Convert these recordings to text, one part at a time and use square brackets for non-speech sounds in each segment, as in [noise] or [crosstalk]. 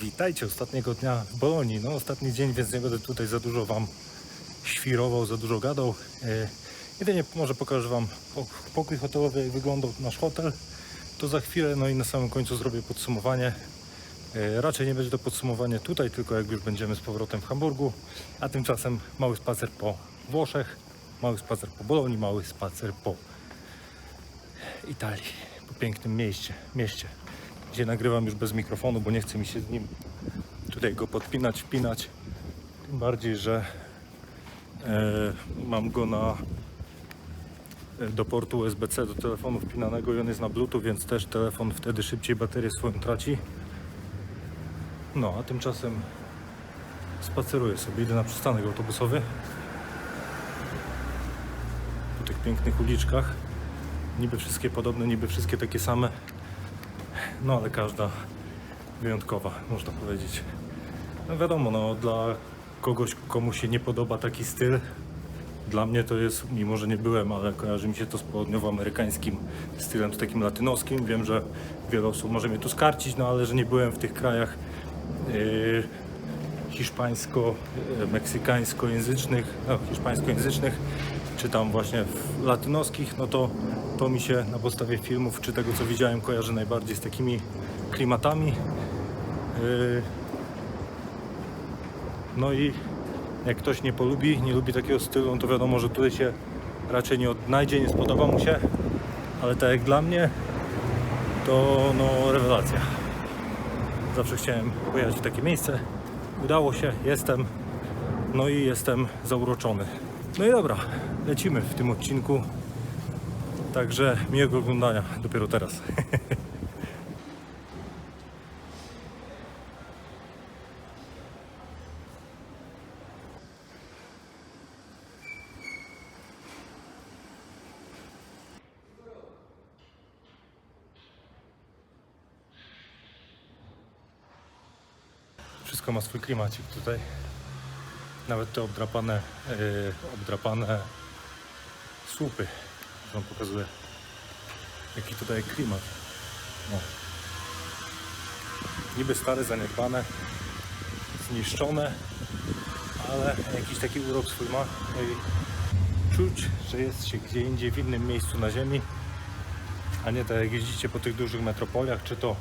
Witajcie ostatniego dnia w Bolonii. No ostatni dzień, więc nie będę tutaj za dużo Wam świrował, za dużo gadał. E, jedynie może pokażę Wam po- pokój hotelowy, jak wyglądał nasz hotel. To za chwilę, no i na samym końcu zrobię podsumowanie. E, raczej nie będzie to podsumowanie tutaj, tylko jak już będziemy z powrotem w Hamburgu. A tymczasem mały spacer po Włoszech, mały spacer po Bolonii, mały spacer po Italii, po pięknym mieście, mieście, gdzie nagrywam już bez mikrofonu, bo nie chce mi się z nim tutaj go podpinać, wpinać. Tym bardziej, że e, mam go na e, do portu USB-C do telefonu wpinanego i on jest na Bluetooth, więc też telefon wtedy szybciej baterię swoją traci. No, a tymczasem spaceruję sobie, idę na przystanek autobusowy po tych pięknych uliczkach. Niby wszystkie podobne, niby wszystkie takie same. No ale każda wyjątkowa, można powiedzieć. No wiadomo, no dla kogoś, komu się nie podoba taki styl, dla mnie to jest, mimo że nie byłem, ale kojarzy mi się to z południowoamerykańskim stylem, to takim latynoskim. Wiem, że wiele osób może mnie tu skarcić, no ale że nie byłem w tych krajach yy, hiszpańsko, yy, no, hiszpańskojęzycznych, czy tam właśnie latynoskich, no to to mi się na podstawie filmów, czy tego co widziałem, kojarzy najbardziej z takimi klimatami. Yy, no i jak ktoś nie polubi, nie lubi takiego stylu, no to wiadomo, że tutaj się raczej nie odnajdzie, nie spodoba mu się, ale tak jak dla mnie, to no rewelacja. Zawsze chciałem pojechać w takie miejsce. Udało się, jestem. No i jestem zauroczony. No i dobra, lecimy w tym odcinku. Także miłego oglądania dopiero teraz. [laughs] Wszystko ma swój klimacik tutaj. Nawet te obdrapane, yy, obdrapane słupy wam pokazuję. Jaki tutaj klimat. No. Niby stare, zaniedbane, zniszczone, ale jakiś taki urok swój ma. No i czuć, że jest się gdzie indziej w innym miejscu na ziemi, a nie tak jak jeździcie po tych dużych metropoliach, czy to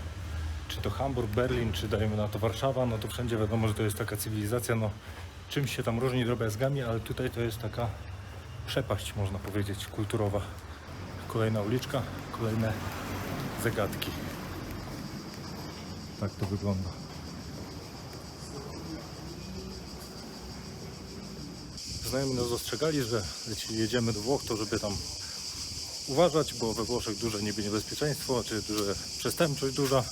czy to Hamburg, Berlin, czy dajmy na to Warszawa, no to wszędzie wiadomo, że to jest taka cywilizacja, no czymś się tam różni drobiazgami, ale tutaj to jest taka przepaść, można powiedzieć, kulturowa. Kolejna uliczka, kolejne zagadki. Tak to wygląda. Znajomi nas ostrzegali, że jeśli jedziemy do Włoch, to żeby tam uważać, bo we Włoszech duże niby niebezpieczeństwo, czy duże przestępczość duża.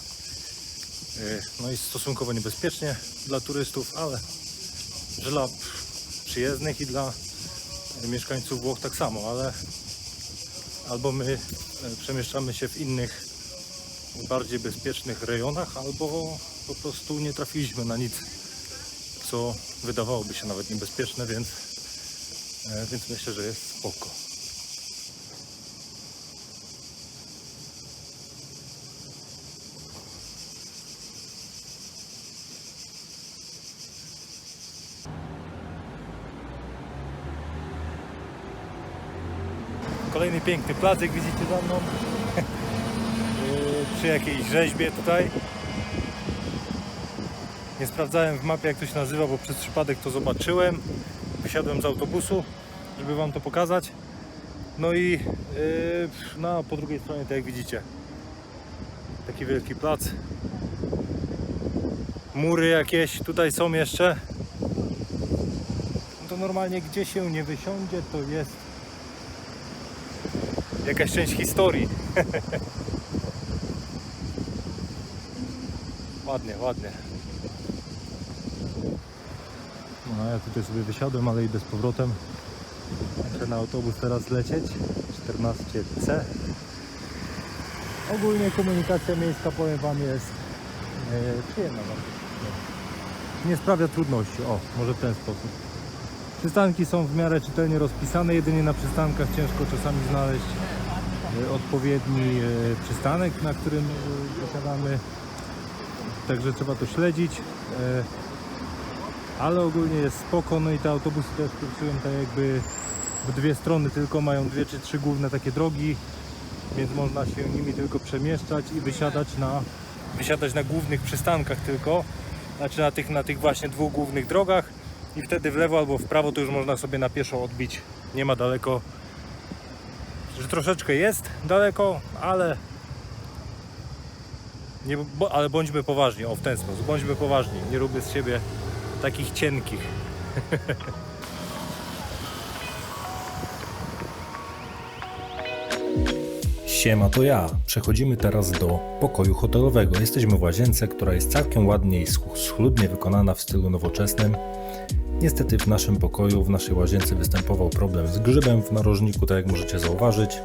Yy, No i stosunkowo niebezpiecznie dla turystów, ale dla przyjezdnych i dla mieszkańców Włoch tak samo, ale albo my e, przemieszczamy się w innych bardziej bezpiecznych rejonach, albo po prostu nie trafiliśmy na nic, co wydawałoby się nawet niebezpieczne, więc, e, więc myślę, że jest spoko. Kolejny piękny plac, jak widzicie za mną. [laughs] Przy jakiejś rzeźbie tutaj. Nie sprawdzałem w mapie jak to się nazywa, bo przez przypadek to zobaczyłem. Wysiadłem z autobusu, żeby Wam to pokazać. No i yy, no, po drugiej stronie, tak jak widzicie, taki wielki plac. Mury jakieś tutaj są jeszcze. No to normalnie gdzie się nie wysiądzie, to jest jakaś część historii. [laughs] ładnie, ładnie. No ja tutaj sobie wysiadłem, ale idę z powrotem. Muszę na autobus teraz lecieć. 14C. Ogólnie komunikacja miejska, powiem Wam, jest e, przyjemna. Nie sprawia trudności. O, może w ten sposób. Przystanki są w miarę czytelnie rozpisane, jedynie na przystankach ciężko czasami znaleźć e, odpowiedni e, przystanek, na którym e, posiadamy. także trzeba to śledzić. Ale ogólnie jest spoko, no i te autobusy też kursują tak jakby w dwie strony tylko, mają dwie czy trzy główne takie drogi, więc można się nimi tylko przemieszczać i wysiadać na, wysiadać na głównych przystankach tylko, znaczy na tych, na tych właśnie dwóch głównych drogach i wtedy w lewo albo w prawo to już można sobie na pieszo odbić, nie ma daleko, że troszeczkę jest daleko, ale nie, bo, ale bądźmy poważni, o w ten sposób, bądźmy poważni, nie róbmy z siebie takich cienkich. [laughs] Siema, to ja. Przechodzimy teraz do pokoju hotelowego. Jesteśmy w łazience, która jest całkiem ładnie i sch- schludnie wykonana w stylu nowoczesnym. Niestety w naszym pokoju, w naszej łazience występował problem z grzybem w narożniku, tak jak możecie zauważyć.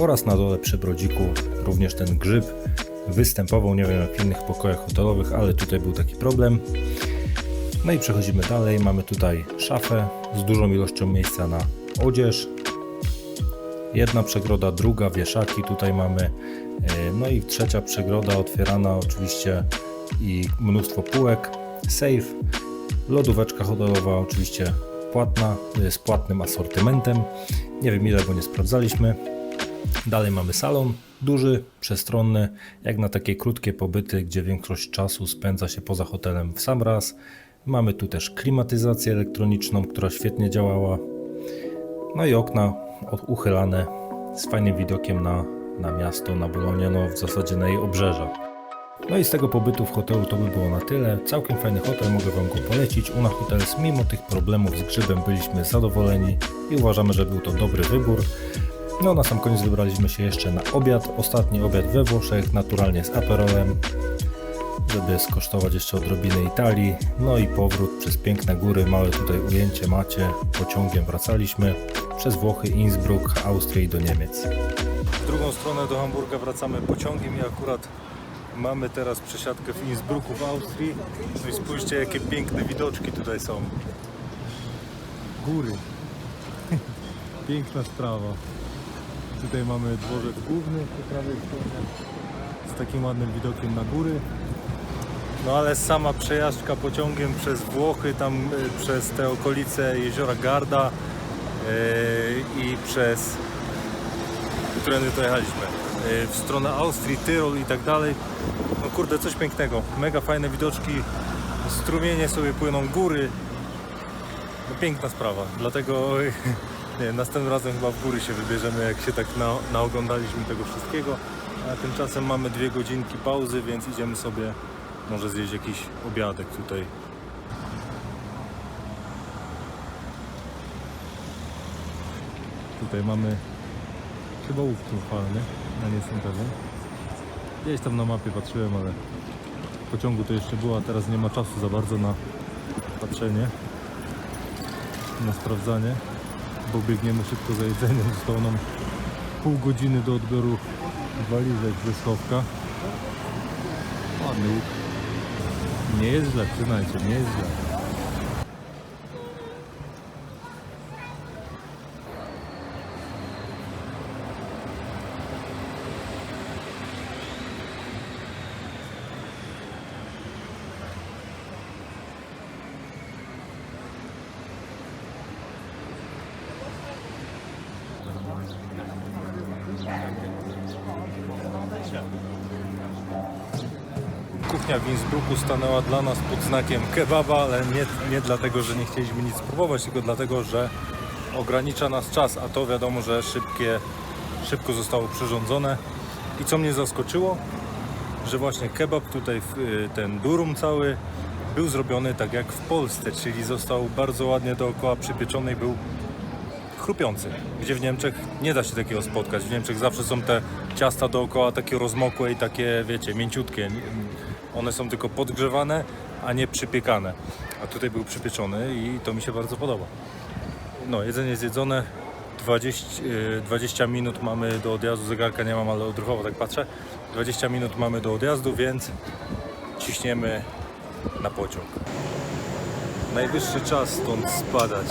Oraz na dole przy brodziku również ten grzyb występował, nie wiem jak w innych pokojach hotelowych, ale tutaj był taki problem. No i przechodzimy dalej. Mamy tutaj szafę z dużą ilością miejsca na odzież, Jedna przegroda, druga, wieszaki tutaj mamy. E, No i trzecia przegroda otwierana oczywiście i mnóstwo półek. Safe, lodóweczka hotelowa oczywiście płatna, e, z płatnym asortymentem. Nie wiem ile, bo nie sprawdzaliśmy. Dalej mamy salon, duży, przestronny, jak na takie krótkie pobyty, gdzie większość czasu spędza się poza hotelem w sam raz. Mamy tu też klimatyzację elektroniczną, która świetnie działała. No i okna uchylane z fajnym widokiem na, na miasto, na Bolonię, no w zasadzie na jej obrzeża. No i z tego pobytu w hotelu to by było na tyle. Całkiem fajny hotel, mogę Wam go polecić. Una Hotels, mimo tych problemów z grzybem, byliśmy zadowoleni i uważamy, że był to dobry wybór. No na sam koniec wybraliśmy się jeszcze na obiad. Ostatni obiad we Włoszech, naturalnie z Aperolem, żeby skosztować jeszcze odrobinę Italii. No i powrót przez piękne góry, małe tutaj ujęcie macie. Pociągiem wracaliśmy przez Włochy, Innsbruck, Austrię i do Niemiec. W drugą stronę do Hamburga wracamy pociągiem i akurat mamy teraz przesiadkę w Innsbrucku w Austrii. No i spójrzcie jakie piękne widoczki tutaj są. Góry. [laughs] Piękna sprawa. Tutaj mamy dworzec główny po prawej stronie z takim ładnym widokiem na góry. No ale sama przejażdżka pociągiem przez Włochy, tam y, przez te okolice jeziora Garda yy, i przez którędy to jechaliśmy. Yy, W stronę Austrii, Tyrol i tak dalej. No kurde, coś pięknego. Mega fajne widoczki. Strumienie sobie płyną, góry. No piękna sprawa. Dlatego [laughs] nie, następnym razem chyba w góry się wybierzemy, jak się tak na, naoglądaliśmy tego wszystkiego. A tymczasem mamy dwie godzinki pauzy, więc idziemy sobie może zjeść jakiś obiadek tutaj. Tutaj mamy chyba łuk triumfalny, ja nie jestem pewien. Gdzieś tam na mapie patrzyłem, ale pociągu to jeszcze było, a teraz nie ma czasu za bardzo na patrzenie, na sprawdzanie, bo biegniemy szybko za jedzeniem. [laughs] Zostało nam pół godziny do odbioru walizek ze schowka. Ładny łuk. Nie jest źle, przyznajcie, nie jest źle. Kuchnia w Innsbrucku stanęła dla nas pod znakiem kebaba, ale nie, nie dlatego, że nie chcieliśmy nic spróbować, tylko dlatego, że ogranicza nas czas, a to wiadomo, że szybkie, szybko zostało przyrządzone. I co mnie zaskoczyło, że właśnie kebab tutaj, y, ten durum cały, był zrobiony tak jak w Polsce, czyli został bardzo ładnie dookoła przypieczony i był chrupiący, gdzie w Niemczech nie da się takiego spotkać. W Niemczech zawsze są te ciasta dookoła takie rozmokłe i takie, wiecie, mięciutkie. One są tylko podgrzewane, a nie przypiekane. A tutaj był przypieczony i to mi się bardzo podoba. No, jedzenie jest jedzone. 20, y, 20 minut mamy do odjazdu, zegarka nie mam, ale odruchowo tak patrzę. 20 minut mamy do odjazdu, więc ciśniemy na pociąg. Najwyższy czas stąd spadać.